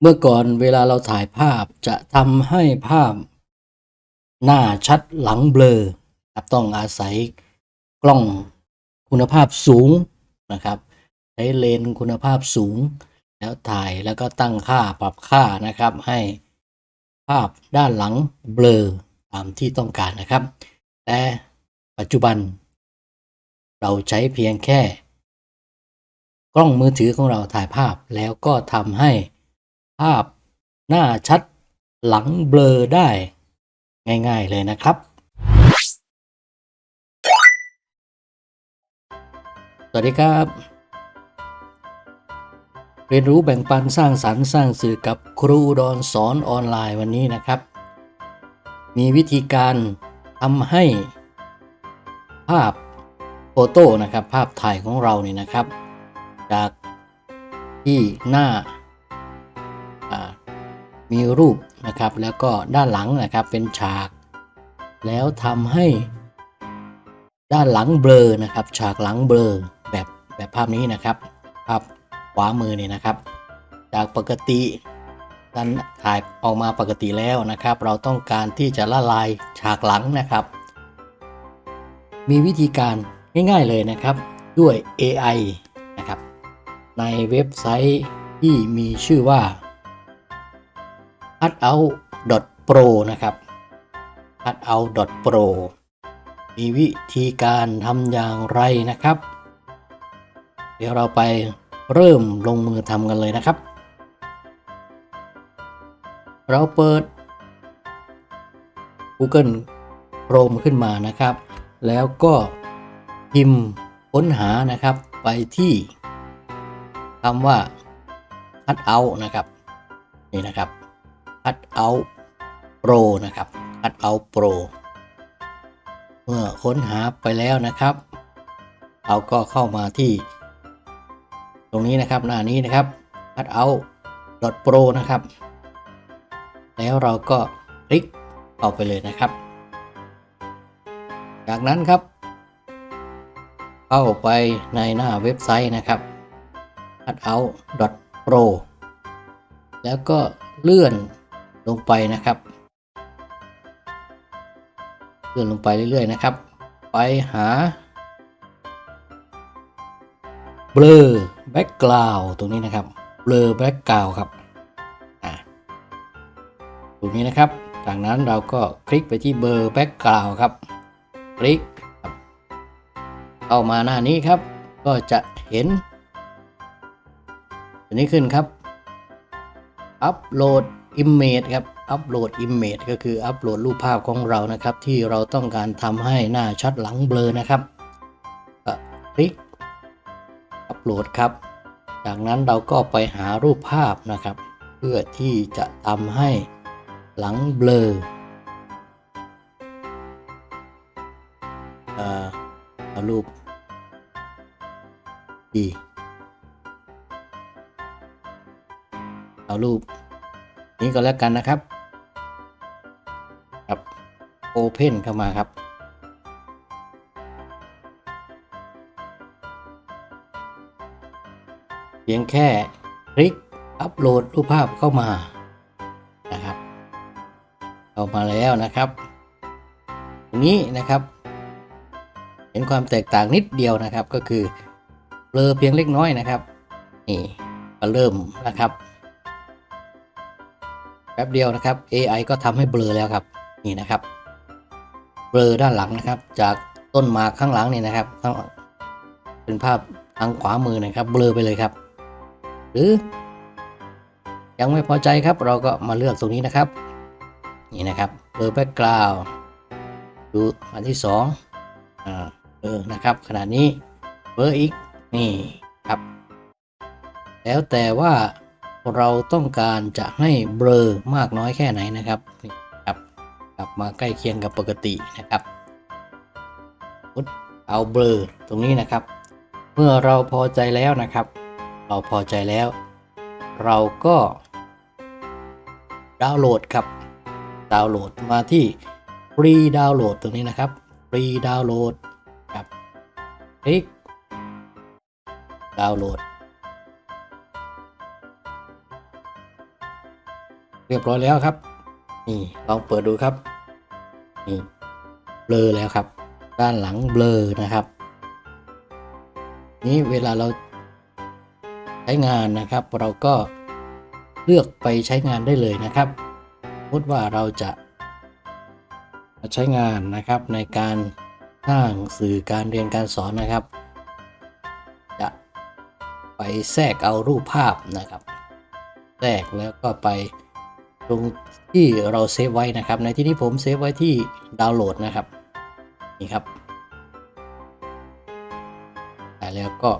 เมื่อก่อนเวลาเราถ่ายภาพจะทำให้ภาพ หน้าชัดหลังเบลอครับต้องอาศัยกล้องคุณภาพสูงนะครับใช้เลนส์คุณภาพสูง แล้วถ่ายแล้วก็ตั้งค่าปรับค่านะครับ ให้ภาพด้านหลังเบลอตามที่ต้องการนะครับ แต่ปัจจุบัน เราใช้เพียงแค่ กล้องมือถือของเราถ่ายภาพแล้วก็ทำให้ ภาพหน้าชัดหลังเบลอได้ ง่าย ๆ เลยนะครับ สวัสดีครับ เรียนรู้แบ่งปันสร้างสรรค์สร้างสื่อกับครูดอนสอนออนไลน์วันนี้นะครับ มีวิธีการทำให้ภาพโฟโต้นะครับ ภาพถ่ายของเราเนี่ยนะครับ จากที่หน้าอ่า มีรูปนะครับ แล้วก็ด้านหลังนะครับเป็นฉาก แล้วทำให้ ด้านหลังเบลอนะครับ ฉากหลังเบลอแบบแบบภาพนี้นะครับภาพขวามือนี่นะครับ จากปกติดันถ่ายออกมาปกติแล้วนะครับ เราต้องการที่จะละลายฉากหลังนะครับ มีวิธีการง่ายๆเลยนะครับ ด้วย AI นะครับ ในเว็บไซต์ที่มีชื่อว่า cutout.pro นะครับ cutout.pro มีวิธีการทำอย่างไรนะครับ เดี๋ยวเราไปเริ่มลงมือทำกันเลยนะครับ เราเปิด Google Chrome ขึ้นมานะครับ แล้วก็พิมพ์ค้นหานะครับไปที่คำว่า cutout นะครับ นี่นะครับ cutout pro นะครับ cutout pro เมื่อค้นหาไปแล้วนะครับ เราก็เข้ามาที่ ตรงนี้นะครับหน้านี้นะครับ cutout pro นะครับ แล้วเราก็คลิกเข้าไปเลยนะครับ จากนั้นครับ เข้าไปในหน้าเว็บไซต์นะครับ cutout pro แล้วก็เลื่อน ลงไปนะครับเลื่อนลงไปเรื่อยๆนะครับ ไปหา blur background ตรงนี้นะครับ blur background ครับอ่าตรงนี้นะครับ จากนั้นเราก็คลิกไปที่ blur background ครับ คลิกเข้ามาหน้านี้ครับ ก็จะเห็นตัวนี้ขึ้นครับ อัปโหลด Image ครับอัปโหลด Image ก็คืออัปโหลดรูปภาพของเรานะครับ ที่เราต้องการทำให้หน้าชัดหลังเบลอนะครับคลิกอัปโหลดครับ จากนั้นเราก็ไปหารูปภาพนะครับ เพื่อที่จะทำให้หลังเบลอเอ่อเอารูปดีเอารูป นี้ก็แล้วกันนะครับครับ Open เข้ามาครับ เพียงแค่คลิกอัปโหลดรูปภาพเข้ามานะครับ เข้ามาแล้วนะครับตรงนี้นะครับ เห็นความแตกต่างนิดเดียวนะครับก็คือเบลอเพียงเล็กน้อยนะครับนี่ก็เริ่มนะครับ แป๊บเดียวนะครับ AI ก็ทำให้เบลอแล้วครับนี่นะครับ เบลอด้านหลังนะครับ จากต้นมาข้างหลังนี่นะครับข้างเป็นภาพทางขวามือนะครับเบลอไปเลยครับ หรือ ยังไม่พอใจครับเราก็มาเลือกตรงนี้นะครับ นี่นะครับเบลอแบ็กกราวดูอันที่สองอ่าเออนะครับขนาดนี้เบลออีกนี่ครับ แล้วแต่ว่า เราต้องการจะให้เบลอมากน้อยแค่ไหนนะครับนี่ครับกลับมาใกล้เคียงกับปกตินะครับเอาเบลอตรงนี้นะครับ เมื่อเราพอใจแล้วนะครับ เราพอใจแล้ว เราก็ดาวน์โหลดครับดาวน์โหลดมาที่ฟรีดาวน์โหลดตรงนี้นะครับฟรีดาวน์โหลดครับคลิกดาวน์โหลด เรียบร้อยแล้วครับ นี่ลองเปิดดูครับ นี่เบลอแล้วครับ ด้านหลังเบลอนะครับ นี้เวลาเราใช้งานนะครับ เราก็เลือกไปใช้งานได้เลยนะครับสมมติว่าเราจะใช้งานนะครับในการสร้างสื่อการเรียนการสอนนะครับ จะไปแทรกเอารูปภาพนะครับ แทรกแล้วก็ไป ตรงที่เราเซฟไว้นะครับ ในที่นี้ผมเซฟไว้ที่ดาวน์โหลดนะครับ นี่ครับแต่แล้วก็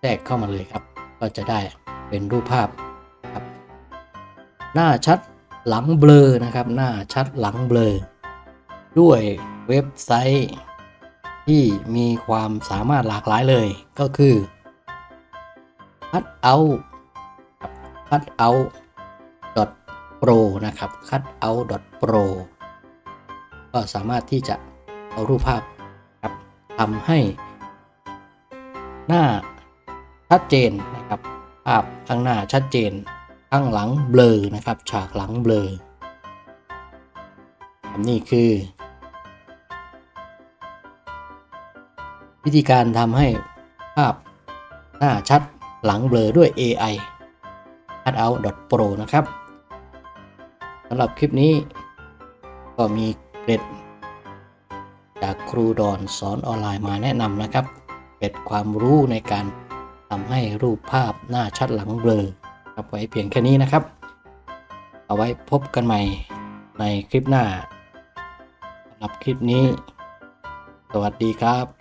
แทรกเข้ามาเลยครับ ก็จะได้เป็นรูปภาพครับ หน้าชัดหลังเบลอนะครับ หน้าชัดหลังเบลอ ด้วยเว็บไซต์ที่มีความสามารถหลากหลายเลยก็คือ cutout cutout pro นะครับ cutout pro ก็สามารถที่จะเอารูปภาพครับทำให้ หน้าชัดเจนนะครับ ภาพข้างหน้าชัดเจน ข้างหลังเบลอนะครับ ฉากหลังเบลอนี่คือ วิธีการทำให้ภาพหน้าชัดหลังเบลอด้วย AI cutout pro นะครับ สำหรับคลิปนี้ ก็มีเกร็ด จากครูดอนสอนออนไลน์มาแนะนำนะครับเกร็ดความรู้ในการทำให้รูปภาพหน้าชัดหลังเบลอครับไว้เพียงแค่นี้นะครับ เอาไว้พบกันใหม่ในคลิปหน้าสำหรับคลิปนี้ สวัสดีครับ